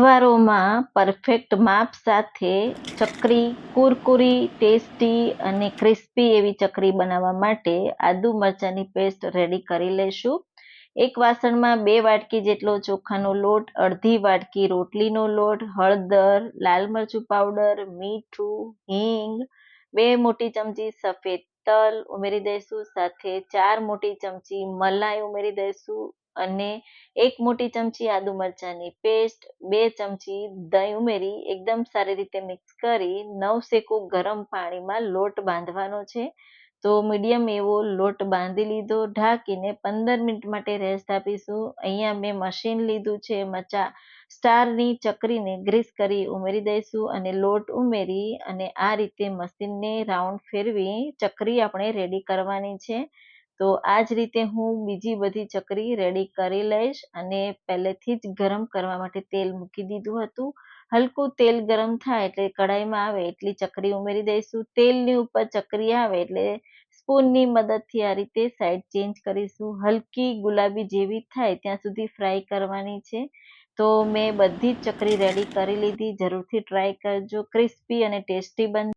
તહેવારોમાં પરફેક્ટ માપ સાથે ચકરી, કુરકુરી ટેસ્ટી અને ક્રિસ્પી એવી ચકરી બનાવવા માટે આદુ મરચાંની પેસ્ટ રેડી કરી લઈશું એક વાસણમાં બે વાટકી જેટલો ચોખાનો લોટ, અડધી વાટકી રોટલીનો લોટ, હળદર, લાલ મરચું પાવડર મીઠું, હિંગ, બે મોટી ચમચી સફેદ તલ ઉમેરી દઈશું, સાથે ચાર મોટી ચમચી મલાઈ ઉમેરી દઈશું અને એક મોટી ચમચી આદુ મરચાંની પેસ્ટ બે ચમચી દહીં ઉમેરી, એકદમ સારી રીતે મિક્સ કરી, નવ સેકો ગરમ પાણીમાં લોટ બાંધવાનો છે. તો મીડિયમ એવો લોટ બાંધી લીધો, ઢાંકીને પંદર મિનિટ માટે રેસ્ટ આપીશું. અહીંયા મેં મશીન લીધું છે મચા સ્ટારની ચકરીને ગ્રીસ કરી ઉમેરી દઈશું અને લોટ ઉમેરી અને આ રીતે મશીનને રાઉન્ડ ફેરવી ચકરી આપણે રેડી કરવાની છે. તો આ જ રીતે હું બીજી બધી ચકરી રેડી કરી લઈશ અને પહેલેથી જ ગરમ કરવા માટે તેલ મૂકી દીધું હતું. હલકું તેલ ગરમ થાય એટલે કઢાઈમાં આવે એટલી ચકરી ઉમેરી દઈશું. તેલની ઉપર ચકરી આવે એટલે સ્પૂનની મદદથી આ રીતે સાઈડ ચેન્જ કરીશું. હલકી ગુલાબી જેવી થાય ત્યાં સુધી ફ્રાય કરવાની છે. તો મેં બધી જ ચકરી રેડી કરી લીધી. જરૂરથી ટ્રાય કરજો. ક્રિસ્પી અને ટેસ્ટી બન